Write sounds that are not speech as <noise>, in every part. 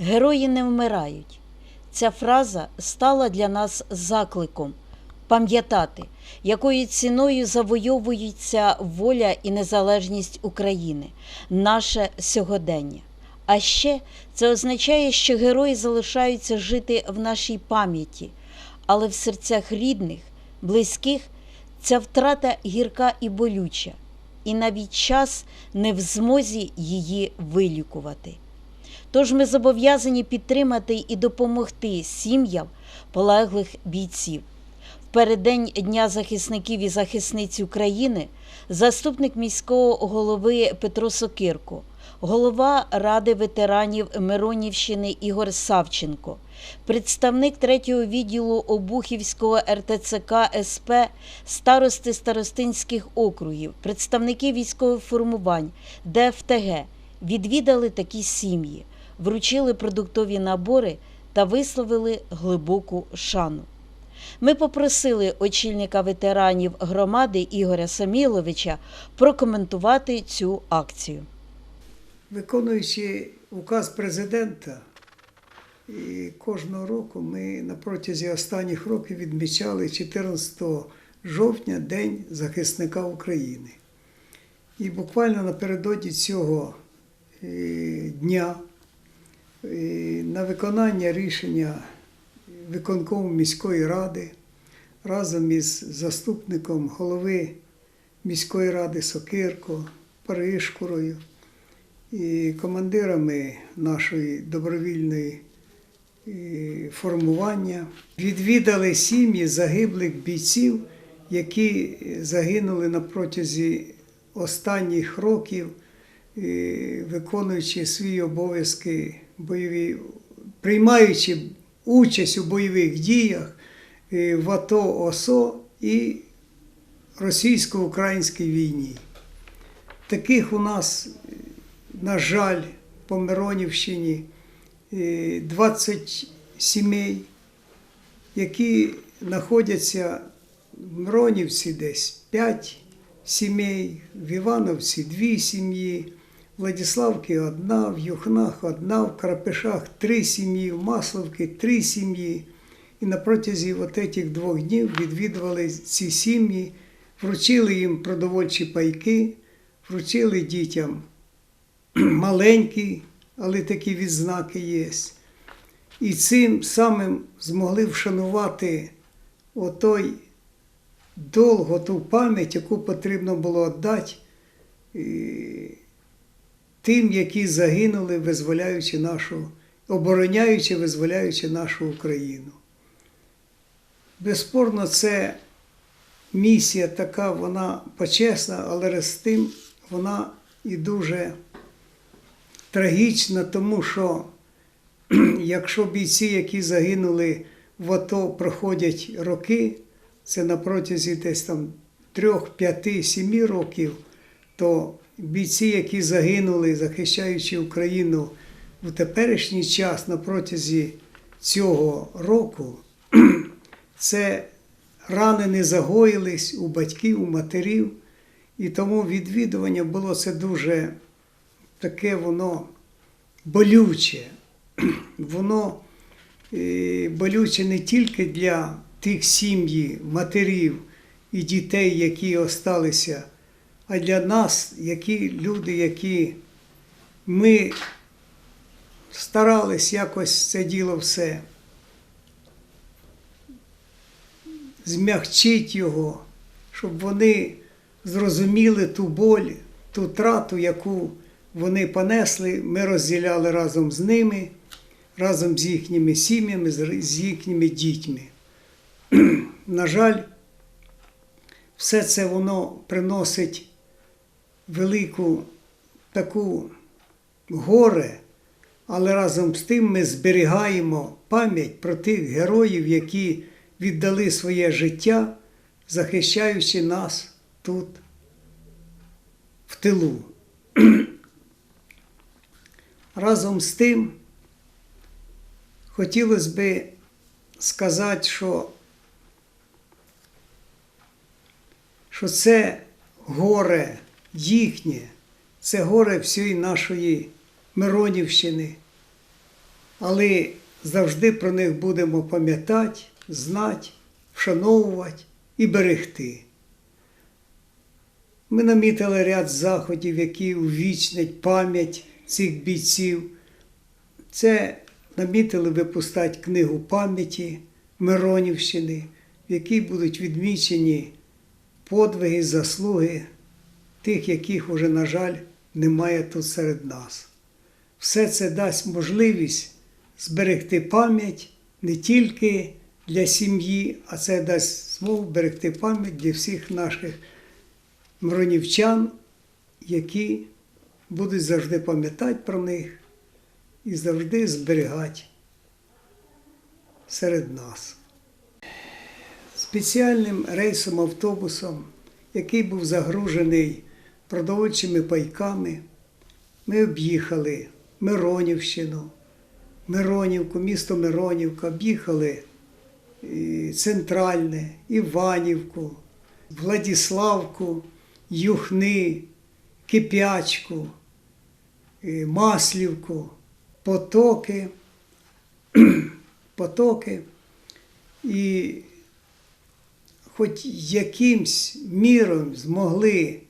Герої не вмирають. Ця фраза стала для нас закликом пам'ятати, якою ціною завойовується воля і незалежність України, наше сьогодення. А ще це означає, що герої залишаються жити в нашій пам'яті, але в серцях рідних, близьких ця втрата гірка і болюча, і навіть час не в змозі її вилікувати. Тож ми зобов'язані підтримати і допомогти сім'ям полеглих бійців. В переддень Дня захисників і захисниць України заступник міського голови Петро Сокирко, голова Ради ветеранів Миронівщини Ігор Савченко, представник третього відділу Обухівського РТЦК СП, старости старостинських округів, представники військових формувань, ДФТГ відвідали такі сім'ї, вручили продуктові набори та висловили глибоку шану. Ми попросили очільника ветеранів громади Ігоря Саміловича прокоментувати цю акцію. Виконуючи указ президента, і кожного року ми на протязі останніх років відмічали 14 жовтня День захисника України. І буквально напередодні цього дня е, на виконання рішення виконкому міської ради разом із заступником голови міської ради Сокирко, Паришкурою і командирами нашої добровільної е, формування відвідали сім'ї загиблих бійців, які загинули на протязі останніх років, е, виконуючи свої обов'язки бойові, приймаючи участь у бойових діях е, в АТО ОСО і російсько-українській війні. Таких у нас на жаль, по Миронівщині е, 20 сімей, які знаходяться в Миронівці десь 5 сімей, в Івановці 2 сім'ї, в Владиславці одна, в Юхнах одна, в Крапишах 3 сім'ї, в Масловці 3 сім'ї. І на протязі от цих двох днів відвідували ці сім'ї, вручили їм продовольчі пайки, вручили дітям <clears throat> маленькі, але такі відзнаки є. І цим самим змогли вшанувати отой долг, ту пам'ять, яку потрібно було віддати тим, які загинули, визволяючи нашу, обороняючи, визволяючи нашу Україну. Безспорно, це місія така, вона почесна, але з тим вона і дуже трагічна, тому що <clears throat> якщо бійці, які загинули в АТО, проходять роки, це на протязі десь там трьох, п'яти, сімі років, то бійці, які загинули, захищаючи Україну в теперішній час на протязі цього року, <clears throat> це рани не загоїлись у батьків, у матерів, і тому відвідування було це дуже таке воно болюче. <clears throat> Воно е, болюче не тільки для тих сім'ї, матерів і дітей, які осталися, а для нас, які люди, які ми старались якось це діло все змягчити його, щоб вони зрозуміли ту боль, ту трату, яку вони понесли, ми розділяли разом з ними, разом з їхніми сім'ями, з їхніми дітьми. <clears throat> На жаль, все це воно приносить велику таку горе, але разом з тим ми зберігаємо пам'ять про тих героїв, які віддали своє життя, захищаючи нас тут, в тилу. <clears throat> Разом з тим хотілося би сказати, що, що це горе їхнє, це горе всієї нашої Миронівщини, але завжди про них будемо пам'ятати, знати, вшановувати і берегти. Ми намітили ряд заходів, які увічнять пам'ять цих бійців. Це намітили випускати книгу пам'яті Миронівщини, в якій будуть відмічені подвиги, заслуги тих, яких уже, на жаль, немає тут серед нас. Все це дасть можливість зберегти пам'ять не тільки для сім'ї, а це дасть змогу берегти пам'ять для всіх наших миронівчан, які будуть завжди пам'ятати про них і завжди зберігати серед нас. Спеціальним рейсом автобусом, який був загружений продовольчими пайками, ми об'їхали Миронівщину, Миронівку, місто Миронівка, об'їхали Центральне, Іванівку, Владіславку, Юхни, Кип'ячку, Маслівку, Потоки, <clears throat> Потоки. І хоч якимсь міром змогли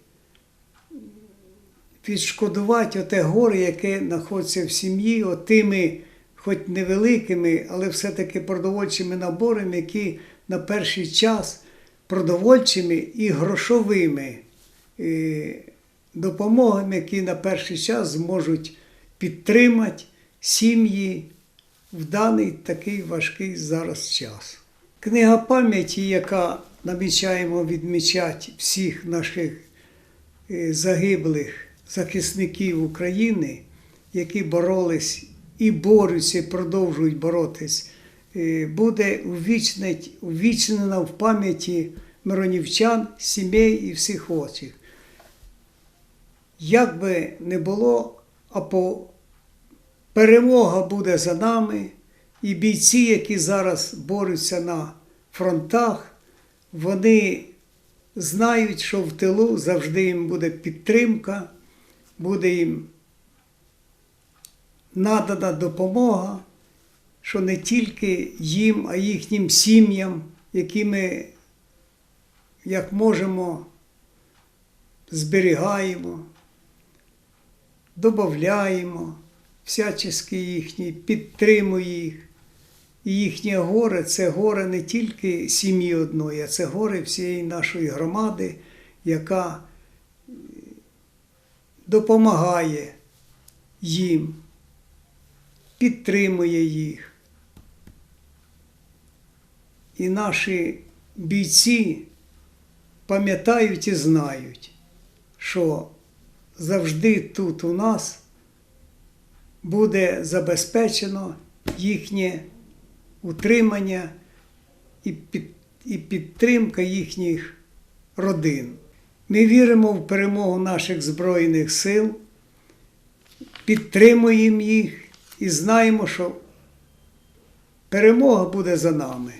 відшкодувати оте горе, яке знаходиться в сім'ї, отими, хоч невеликими, але все-таки продовольчими наборами, які на перший час продовольчими і грошовими е, допомогами, які на перший час зможуть підтримати сім'ї в даний такий важкий зараз час. Книга пам'яті, яка намічаємо відмічати всіх наших е, загиблих захисників України, які боролись і борються, і продовжують боротись, е, буде увічнена в пам'яті миронівчан, сімей і всіх очих. Як би не було, а по перемога буде за нами, і бійці, які зараз борються на фронтах, вони знають, що в тилу завжди їм буде підтримка, буде їм надана допомога, що не тільки їм, а їхнім сім'ям, які ми, як можемо, зберігаємо, додаємо всячески їхні, підтримуємо їх. І їхнє горе це горе не тільки сім'ї одної, а це горе всієї нашої громади, яка допомагає їм, підтримує їх. І наші бійці пам'ятають і знають, що завжди тут у нас буде забезпечено їхнє утримання і, підтримка їхніх родин. Ми віримо в перемогу наших Збройних сил, підтримуємо їх і знаємо, що перемога буде за нами.